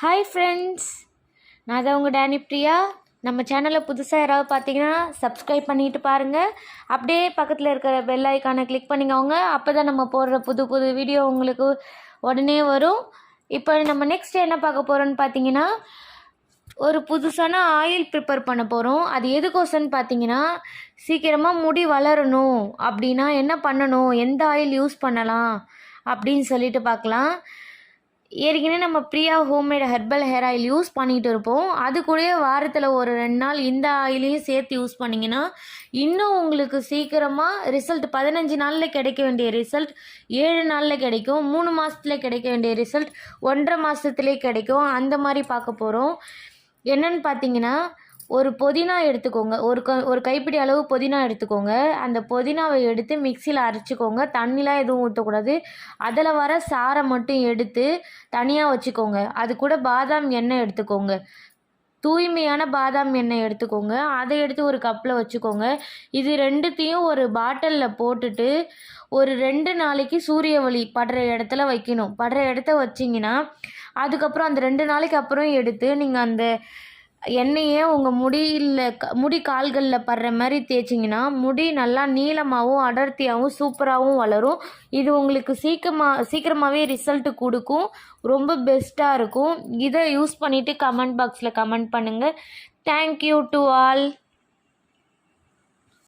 Hi friends நான் தான் உங்கள் டேனி பிரியா. நம்ம சேனலை புதுசாக யாராவது பார்த்தீங்கன்னா சப்ஸ்கிரைப் பண்ணிட்டு பாருங்கள் அப்படியே பக்கத்தில் இருக்கிற பெல் ஐக்கானை கிளிக் பண்ணிக்கோங்க. அப்போ தான் நம்ம போடுற புது புது வீடியோ உங்களுக்கு உடனே வரும். இப்போ நம்ம நெக்ஸ்ட் என்ன பார்க்க போகிறோன்னு பார்த்தீங்கன்னா ஒரு புதுசான ஆயில் ப்ரிப்பேர் பண்ண போகிறோம் அது எதுக்கோசன்னு பார்த்தீங்கன்னா சீக்கிரமாக முடி வளரணும். அப்படின்னா என்ன பண்ணணும்? எந்த ஆயில் யூஸ் பண்ணலாம்? அப்படின்னு சொல்லிட்டு பார்க்கலாம் ஏற்கனவே நம்ம Priya homemade herbal hair oil use பண்ணிகிட்டு இருப்போம். அது கூட வாரத்தில் ஒரு ரெண்டு நாள் இந்த ஆயிலையும் சேர்த்து யூஸ் பண்ணிங்கன்னா இன்னும் உங்களுக்கு சீக்கிரமாக ரிசல்ட் பதினஞ்சு நாளில் கிடைக்க வேண்டிய ரிசல்ட் ஏழு நாளில் கிடைக்கும் மூணு மாதத்துல கிடைக்க வேண்டிய ரிசல்ட் ஒன்றரை மாதத்துலேயே கிடைக்கும். அந்த மாதிரி பார்க்க போகிறோம் என்னென்னு பார்த்தீங்கன்னா ஒரு புதினா எடுத்துக்கோங்க. ஒரு க ஒரு கைப்பிடி அளவு புதினா எடுத்துக்கோங்க. அந்த புதினாவை எடுத்து மிக்சியில் அரைச்சிக்கோங்க. தண்ணிலாம் எதுவும் ஊற்றக்கூடாது அதில் வர சாறை மட்டும் எடுத்து தனியாக வச்சுக்கோங்க. அது கூட பாதாம் எண்ணெய் எடுத்துக்கோங்க. தூய்மையான பாதாம் எண்ணெய் எடுத்துக்கோங்க. அதை எடுத்து ஒரு கப்பில் வச்சுக்கோங்க. இது ரெண்டுத்தையும் ஒரு பாட்டிலில் போட்டுட்டு ஒரு ரெண்டு நாளைக்கு சூரிய ஒளி படுற இடத்துல வைக்கணும். படுற இடத்த வச்சிங்கன்னா அதுக்கப்புறம் அந்த ரெண்டு நாளைக்கு அப்புறம் எடுத்து நீங்கள் அந்த எண்ணெயை உங்கள் முடியில் க முடி கால்களில் படுற மாதிரி தேய்ச்சிங்கன்னா முடி நல்லா நீளமாகவும் அடர்த்தியாகவும் சூப்பராகவும் வளரும். இது உங்களுக்கு சீக்கிரமாக சீக்கிரமாகவே ரிசல்ட்டு கொடுக்கும். ரொம்ப பெஸ்ட்டாக இருக்கும். இதை யூஸ் பண்ணிவிட்டு கமெண்ட் பாக்ஸில் கமெண்ட் பண்ணுங்கள் தேங்க்யூ டு ஆல்